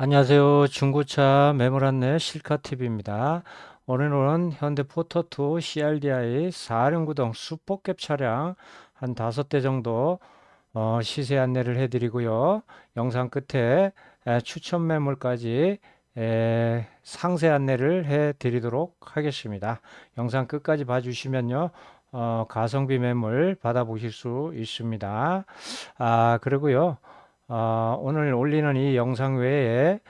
안녕하세요. 중고차 매물 안내 실카TV입니다. 오늘은 현대 포터2 CRDI 4륜구동 수폭캡 차량 한 다섯 대 정도 어, 시세 안내를 해드리고요. 영상 끝에 에, 추천 매물까지 에, 상세 안내를 해드리도록 하겠습니다. 영상 끝까지 봐주시면요. 어, 가성비 매물 받아보실 수 있습니다. 아, 그리고요. 아, 오늘 올리는 이 영상 외에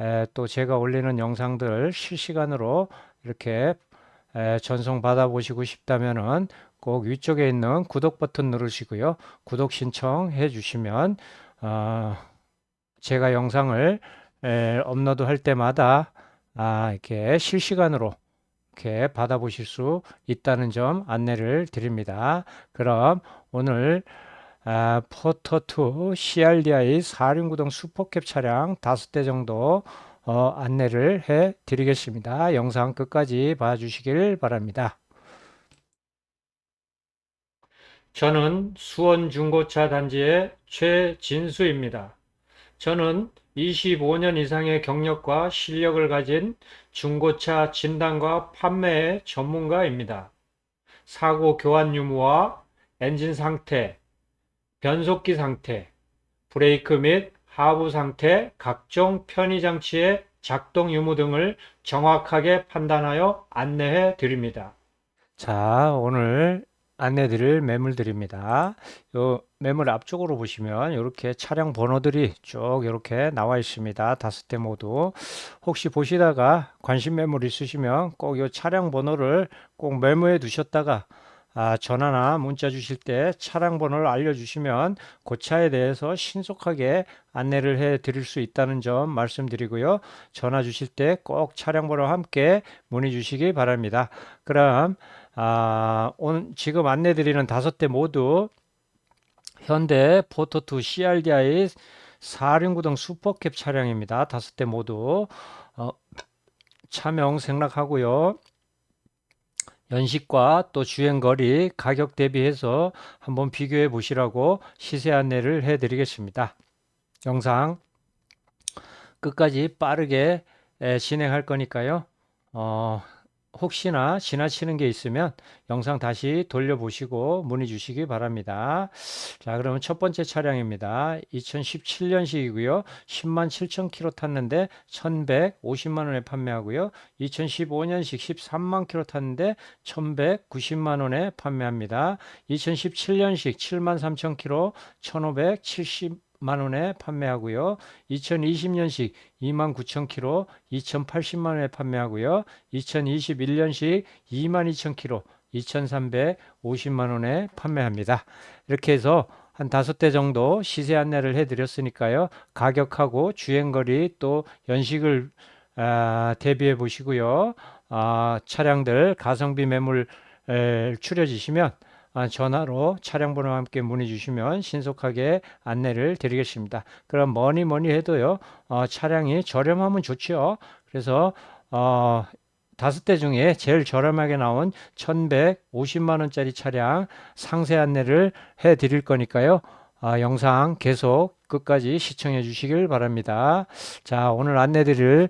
에, 또 제가 올리는 영상들 실시간으로 이렇게 에, 전송 받아보시고 싶다면은 꼭 위쪽에 있는 구독 버튼 누르시고요. 구독 신청해 주시면 어, 제가 영상을 에, 업로드 할 때마다 아, 이렇게 실시간으로 이렇게 받아보실 수 있다는 점 안내를 드립니다. 그럼 오늘 아, 포터2 CRDI 4륜구동 슈퍼캡 차량 다섯 대 정도 어, 안내를 해 드리겠습니다. 영상 끝까지 봐주시길 바랍니다. 저는 수원 중고차 단지의 최진수입니다. 저는 25년 이상의 경력과 실력을 가진 중고차 진단과 판매의 전문가입니다. 사고 교환 유무와 엔진 상태, 변속기 상태, 브레이크 및 하부 상태, 각종 편의 장치의 작동 유무 등을 정확하게 판단하여 안내해 드립니다. 자, 오늘 안내 드릴 매물들입니다. 요 매물 앞쪽으로 보시면 이렇게 차량 번호들이 쭉 이렇게 나와 있습니다. 다섯 대 모두. 혹시 보시다가 관심 매물 있으시면 꼭이 차량 번호를 꼭 메모해 두셨다가 아, 전화나 문자 주실 때 차량 번호를 알려주시면 그 차에 대해서 신속하게 안내를 해 드릴 수 있다는 점 말씀드리고요. 전화 주실 때 꼭 차량 번호와 함께 문의 주시기 바랍니다. 그럼 아, 오늘 지금 안내 드리는 다섯 대 모두 현대 포토2 CRDI 4륜구동 슈퍼캡 차량입니다. 다섯 대 모두 어, 차명 생략하고요. 연식과 또 주행거리 가격 대비해서 한번 비교해 보시라고 시세 안내를 해 드리겠습니다. 영상 끝까지 빠르게 진행할 거니까요. 어, 혹시나 지나치는 게 있으면 영상 다시 돌려보시고 문의 주시기 바랍니다. 자, 그러면 첫 번째 차량입니다. 2017년식이고요. 10만 7천 킬로 탔는데 1,150만 원에 판매하고요. 2015년식 13만 킬로 탔는데 1,190만 원에 판매합니다. 2017년식 7만 3천 킬로 1,570 만 원에 판매하고요. 2020년식 2만 9천 킬로 2,080만 원에 판매하고요. 2021년식 2만 2천 킬로 2,350만 원에 판매합니다. 이렇게 해서 한 다섯 대 정도 시세 안내를 해드렸으니까요. 가격하고 주행거리 또 연식을 아, 대비해 보시고요. 아, 차량들 가성비 매물 에, 추려지시면 아, 전화로 차량 번호와 함께 문의 주시면 신속하게 안내를 드리겠습니다. 그럼 뭐니 뭐니 해도요, 어, 차량이 저렴하면 좋죠. 그래서, 어, 다섯 대 중에 제일 저렴하게 나온 1150만 원짜리 차량 상세 안내를 해 드릴 거니까요. 아, 영상 계속 끝까지 시청해 주시길 바랍니다. 자, 오늘 안내 드릴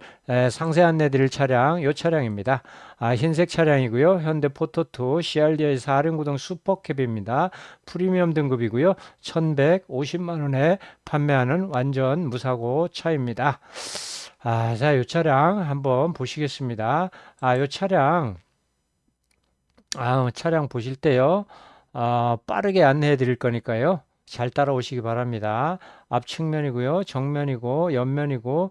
상세 안내 드릴 차량 이 차량입니다. 아, 흰색 차량이고요. 현대 포토2 CRDI 4륜구동 슈퍼캡입니다. 프리미엄 등급이고요. 1150만 원에 판매하는 완전 무사고 차입니다. 아, 자, 이 차량 한번 보시겠습니다. 아, 이 차량 아, 차량 보실 때요. 아, 빠르게 안내해 드릴 거니까요. 잘 따라오시기 바랍니다. 앞측면이고요. 정면이고 옆면이고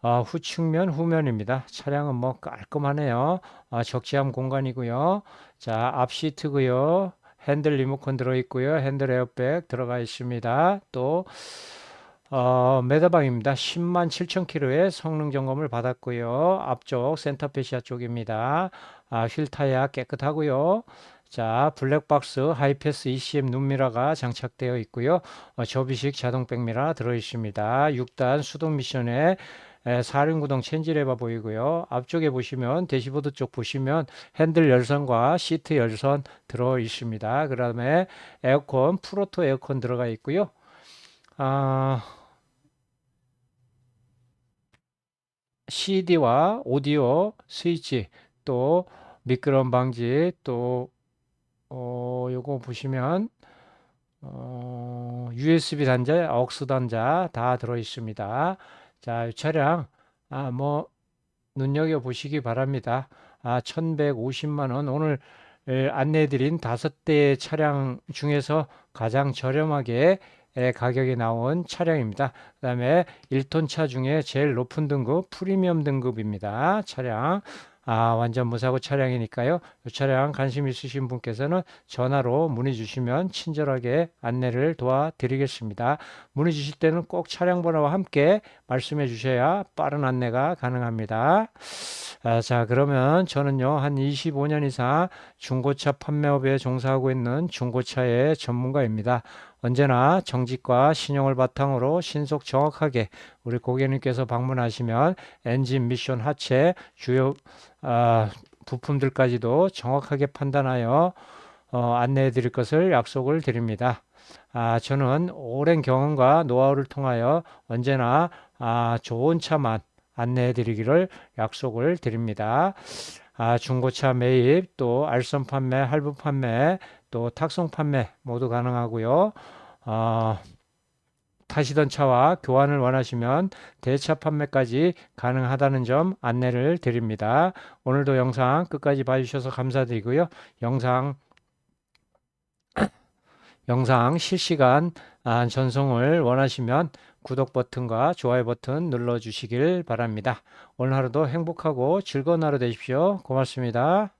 어, 후측면 후면입니다. 차량은 뭐 깔끔하네요. 어, 적재함 공간이고요. 자, 앞 시트고요. 핸들 리모컨 들어있고요. 핸들 에어백 들어가 있습니다. 또 어, 메다방입니다. 10만 7천 킬로의 성능 점검을 받았고요. 앞쪽 센터페시아 쪽입니다. 아, 휠 타이어 깨끗하고요. 자, 블랙박스 하이패스 ECM 눈미러가 장착되어 있고요. 어, 접이식 자동 백미러 들어 있습니다. 6단 수동 미션에 사륜구동 체인지레바 보이고요. 앞쪽에 보시면 대시보드 쪽 보시면 핸들 열선과 시트 열선 들어 있습니다. 그 다음에 에어컨 프로토 에어컨 들어가 있고요. 아, CD와 오디오 스위치 또 미끄럼 방지 또 어, 요거 보시면 어, USB 단자, AUX 단자 다 들어 있습니다. 자, 이 차량 아, 뭐 눈여겨 보시기 바랍니다. 아, 1150만 원 오늘 에, 안내해드린 다섯 대의 차량 중에서 가장 저렴하게 에, 가격이 나온 차량입니다. 그 다음에 1톤 차 중에 제일 높은 등급 프리미엄 등급입니다. 차량 아, 완전 무사고 차량이니까요. 이 차량 관심 있으신 분께서는 전화로 문의 주시면 친절하게 안내를 도와드리겠습니다. 문의 주실 때는 꼭 차량 번호와 함께 말씀해 주셔야 빠른 안내가 가능합니다. 아, 자, 그러면 저는요, 한 25년 이상 중고차 판매업에 종사하고 있는 중고차의 전문가입니다. 언제나 정직과 신용을 바탕으로 신속 정확하게 우리 고객님께서 방문하시면 엔진 미션 하체 주요 아, 부품들까지도 정확하게 판단하여 어, 안내해 드릴 것을 약속을 드립니다. 아, 저는 오랜 경험과 노하우를 통하여 언제나 아, 좋은 차만 안내해 드리기를 약속을 드립니다. 아, 중고차 매입, 또 알선 판매, 할부 판매, 또 탁송 판매 모두 가능하고요. 어, 타시던 차와 교환을 원하시면 대차 판매까지 가능하다는 점 안내를 드립니다. 오늘도 영상 끝까지 봐주셔서 감사드리고요. 영상 영상 실시간 아, 전송을 원하시면 구독 버튼과 좋아요 버튼 눌러 주시길 바랍니다. 오늘 하루도 행복하고 즐거운 하루 되십시오. 고맙습니다.